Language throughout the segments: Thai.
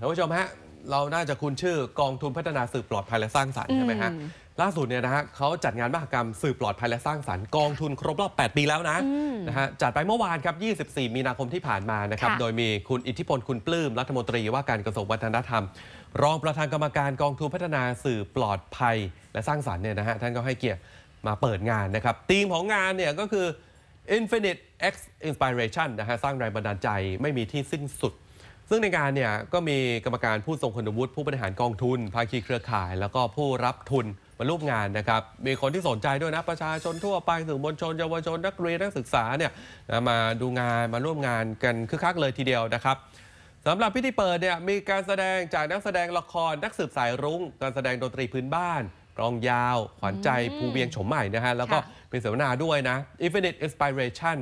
ท่านผู้ชมฮะเราน่าจะคุ้นชื่อกองทุนพัฒนาสื่อปลอดภัยและสร้างสรรค์ใช่ไหมฮะอืมล่าสุดเนี่ยนะฮะเขาจัดงานมหกรรมสื่อปลอดภัยและสร้างสรรค์กองทุนครบรอบ 8 ปีแล้วนะอืมนะฮะจัดไปเมื่อวานครับ 24 มีนาคมที่ผ่านมานะครับค่ะโดยมีคุณอิทธิพลคุณปลื้มรัฐมนตรีว่าการกระทรวงวัฒนธรรม รองประธานกรรมการกองทุนพัฒนาสื่อปลอดภัยและสร้างสรรค์เนี่ยนะฮะท่านก็ให้เกียรติมาเปิดงานนะครับธีมของงานเนี่ยก็คือ Infinite X Inspiration นะฮะสร้างแรงบันดาลใจไม่มีที่สิ้นสุด ซึ่งในงานเนี่ยก็มีกรรมการผู้ทรงคุณวุฒิผู้บริหารกองทุน ภาคีเครือข่าย แล้วก็ผู้รับทุนมาร่วมงานนะครับ มีคนที่สนใจด้วยนะประชาชนทั่วไปสื่อมวลชนเยาวชนนักเรียนนักศึกษาเนี่ยนะมาดูงานมาร่วมงานกันคึกคักเลยทีเดียวนะครับสำหรับพิธีเปิดเนี่ยมีการแสดงจากนักแสดงละครนักสืบสายรุ้ง การแสดงดนตรีพื้นบ้านกลองยาว ขวัญใจอืมภูเวียงโฉมใหม่นะฮะแล้วก็ค่ะเป็นเสวนาด้วยนะ Infinite Inspiration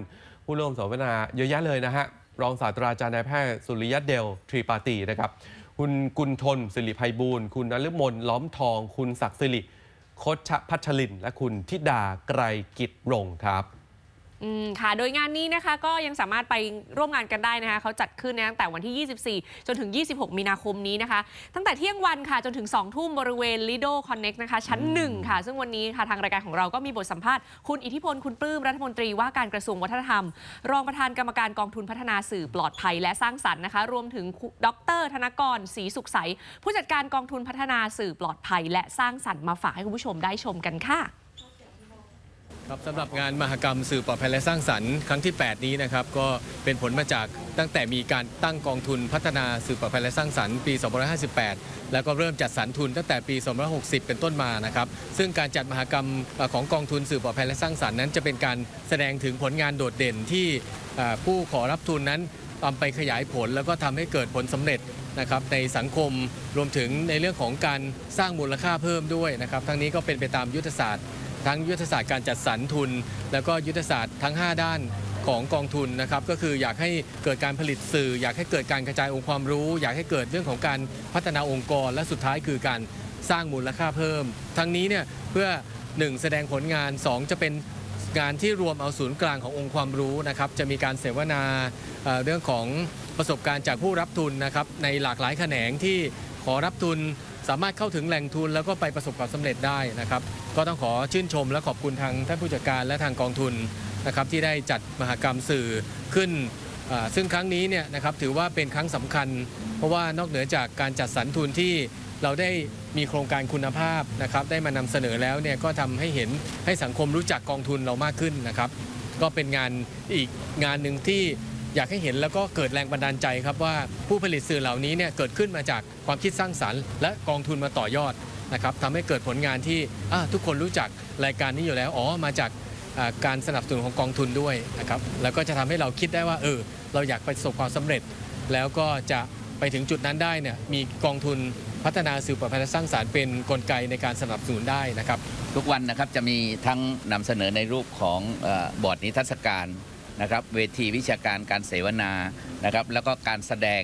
ผู้ร่วมเสวนาเยอะแยะเลยนะฮะ รองศาสตราจารย์นายแพทย์สุริยะเดลทรีปาตีนะครับ คุณกุลทนสิริภัยบูลย์คุณนฤมลล้อมทอง คุณศักดิ์สิริโคชพัชลิน และคุณทิดาไกรกิจรงครับ อืมค่ะ โดยงานนี้นะคะก็ยังสามารถไปร่วมงานกันได้นะคะเขาจัดขึ้นนะตั้งแต่วันที่ 24 จนถึง 26 มีนาคมนี้นะคะ ตั้งแต่เที่ยงวันค่ะจนถึง 2 ทุ่มบริเวณ Lido Connect นะคะ ชั้น 1 ค่ะ ซึ่งวันนี้ค่ะทางรายการของเราก็มีบทสัมภาษณ์คุณอิทธิพล คุณปลื้มรัฐมนตรีว่าการกระทรวงวัฒนธรรม รองประธานกรรมการกองทุนพัฒนาสื่อปลอดภัยและสร้างสรรค์นะคะ รวมถึงดร ธนกรศรีสุขใสผู้จัดการกองทุนพัฒนาสื่อปลอดภัย และสร้างสรรค์มาฝากให้คุณผู้ชมได้ชมกันค่ะ ครับสำหรับงานมหกรรมสื่อปลอดภัยและสร้างสรรค์ครั้งที่ 8 นี้นะครับก็เป็นผลมาจากตั้งแต่มีการตั้งกองทุนพัฒนาสื่อปลอดภัยและสร้างสรรค์ปี 2558 แล้วก็เริ่มจัดสรรทุนตั้งแต่ปี 2560 เป็นต้นมานะครับซึ่งการจัดมหกรรมของกองทุนสื่อปลอดภัยและสร้างสรรค์นั้นจะเป็นการแสดงถึงผลงานโดดเด่นที่ผู้ขอรับทุนนั้นนำไปขยายผลแล้วก็ทำให้เกิดผลสำเร็จนะครับในสังคมรวมถึงในเรื่องของการสร้างมูลค่าเพิ่มด้วยนะครับทั้งนี้ก็เป็นไปตามยุทธศาสตร์ ทั้งยุทธศาสตร์การจัดสรรทุน แล้วก็ยุทธศาสตร์ทั้ง 5 ด้านของกองทุนนะครับก็คืออยากให้เกิดการผลิตสื่อ อยากให้เกิดการกระจายองค์ความรู้ อยากให้เกิดเรื่องของการพัฒนาองค์กร และสุดท้ายคือการสร้างมูลค่าเพิ่ม ทั้งนี้เนี่ยเพื่อ 1 แสดงผลงาน 2 จะเป็นงานที่รวมเอาศูนย์กลางขององค์ความรู้นะครับจะมีการเสวนาเเรื่องของประสบการณ์จากผู้รับทุนนะครับในหลากหลายแขนงที่ขอรับทุน สามารถเข้าถึงแหล่งทุนแล้วก็ไปประสบความสำเร็จได้นะครับ ก็ต้องขอชื่นชมและขอบคุณทางท่านผู้จัดการและทางกองทุนนะครับที่ได้จัดมหกรรมสื่อขึ้น ซึ่งครั้งนี้เนี่ยนะครับถือว่าเป็นครั้งสำคัญ เพราะว่านอกเหนือจากการจัดสรรทุนที่เราได้มีโครงการคุณภาพนะครับได้มานำเสนอแล้วเนี่ยก็ทำให้เห็นให้สังคมรู้จักกองทุนเรามากขึ้นนะครับ ก็เป็นงานอีกงานหนึ่งที่ อยากให้เห็นแล้วก็เกิดแรงบันดาลใจครับว่าผู้ผลิตสื่อเหล่านี้เนี่ยเกิดขึ้นมาจากความคิดสร้างสรรค์ และกองทุนมาต่อยอดนะครับทำให้เกิดผลงานที่ทุกคนรู้จักรายการนี้อยู่แล้วอ๋อมาจากการสนับสนุนของกองทุนด้วยนะครับแล้วก็จะทำให้เราคิดได้ว่าเออเราอยากประสบความสำเร็จ แล้วก็จะไปถึงจุดนั้นได้เนี่ยมีกองทุนพัฒนาสื่อปลอดภัยและสร้างสารรค์เป็นกลไกในการสนับสนุนได้นะครับ ทุกวันนะครับจะมีทั้งนำเสนอในรูปของอบอร์ดนิทรรศการ นะครับเวทีวิชาการการเสวนานะครับแล้วก็การแสดง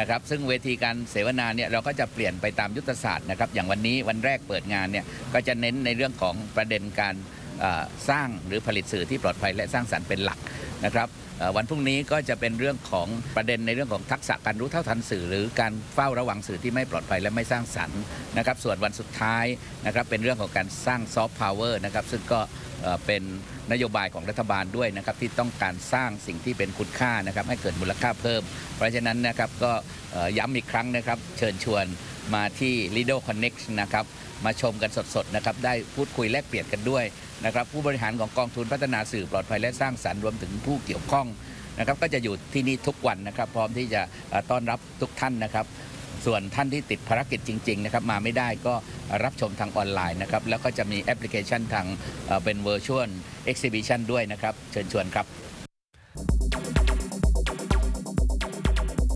นะครับซึ่งเวทีการเสวนาเนี่ยเราก็จะเปลี่ยนไปตามยุทธศาสตร์นะครับอย่างวันนี้วันแรกเปิดงานเนี่ยก็จะเน้นในเรื่องของประเด็นการ สร้างหรือผลิตสื่อที่ปลอดภัยและสร้างสรรค์เป็นหลักนะครับวันพรุ่งนี้ก็จะเป็นเรื่องของประเด็นในเรื่องของทักษะการรู้เท่าทันสื่อ หรือการเฝ้าระวังสื่อที่ไม่ปลอดภัยและไม่สร้างสรรค์นะครับ ส่วนวันสุดท้ายนะครับเป็นเรื่องของการสร้างซอฟต์พาวเวอร์นะครับซึ่งก็เป็นนโยบายของรัฐบาลด้วยนะครับที่ต้องการสร้างสิ่งที่เป็นคุณค่านะครับให้เกิดมูลค่าเพิ่ม เพราะฉะนั้นนะครับก็ย้ำอีกครั้งนะครับ เชิญชวน มาที่ Lido Connect นะครับมาชมกันสดๆนะครับได้พูดคุยแลกเปลี่ยนกันด้วยนะครับผู้บริหารของกองทุนพัฒนาสื่อปลอดภัยและสร้างสรรค์รวมถึงผู้เกี่ยวข้องนะครับก็จะอยู่ที่นี่ทุกวันนะครับ พร้อมที่จะต้อนรับทุกท่านนะครับ ส่วนท่านที่ติดภารกิจจริง ๆ นะครับ มาไม่ได้ก็รับชมทางออนไลน์นะครับ แล้วก็จะมีแอปพลิเคชันทางเอ่อเป็น Virtual Exhibition ด้วยนะครับ เชิญชวนครับ